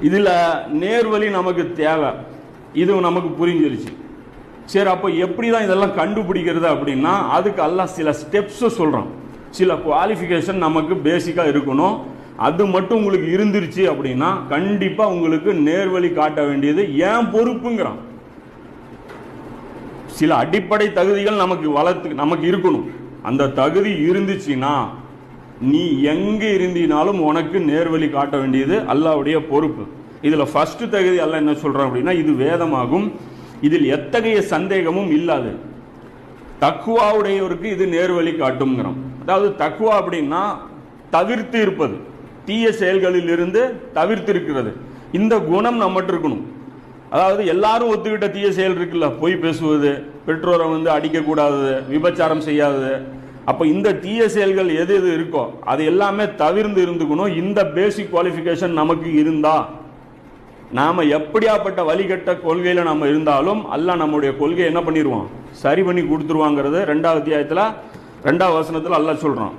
இதில் நேர்வழி நமக்கு தேவை. இது நமக்கு புரிஞ்சிருச்சு. சரி அப்போ எப்படி தான் இதெல்லாம் கண்டுபிடிக்கிறது அப்படின்னா அதுக்கு எல்லாம் சில ஸ்டெப்ஸை சொல்கிறோம் சில குவாலிஃபிகேஷன் நமக்கு பேசிக்காக இருக்கணும். அது மட்டும் உங்களுக்கு இருந்துருச்சு அப்படின்னா கண்டிப்பாக உங்களுக்கு நேர்வழி காட்ட வேண்டியது ஏன் பொறுப்புங்கிறான். சில அடிப்படை தகுதிகள் நமக்கு வளர்த்து நமக்கு இருக்கணும். அந்த தகுதி இருந்துச்சுன்னா நீ எங்கே இருந்தினாலும் உனக்கு நேர்வழி காட்ட வேண்டியது அல்லாவுடைய பொறுப்பு. இதில் ஃபர்ஸ்ட் தகுதி அல்ல என்ன சொல்றான் அப்படின்னா இது வேதமாகும். இதில் எத்தகைய சந்தேகமும் இல்லாது. தக்குவாவுடையவருக்கு இது நேர்வழி காட்டுங்கிறோம் அதாவது தக்குவா அப்படின்னா தவிர்த்து இருப்பது. தீய செயல்களில் இருந்து தவிர்த்து இருக்கிறது. இந்த குணம் நம்மகிட்ட இருக்கணும். அதாவது எல்லாரும் ஒத்துக்கிட்ட தீய செயல் இருக்குல்ல பொய் பேசுவது பெற்றோரை வந்து அடிக்கக்கூடாதது விபச்சாரம் செய்யாதது அப்போ இந்த தீய செயல்கள் எது எது இருக்கோ அது எல்லாமே தவிர்ந்து இருந்துக்கணும். இந்த பேசிக் குவாலிஃபிகேஷன் நமக்கு இருந்தா நாம் எப்படியாப்பட்ட வழிகட்ட கொள்கையில் நம்ம இருந்தாலும் அல்லாஹ் நம்முடைய கொள்கையை என்ன பண்ணிடுவான்? சரி பண்ணி கொடுத்துருவாங்கிறது ரெண்டாவது அத்தியாயத்தில் ரெண்டாவது வசனத்தில் அல்லாஹ் சொல்கிறோம்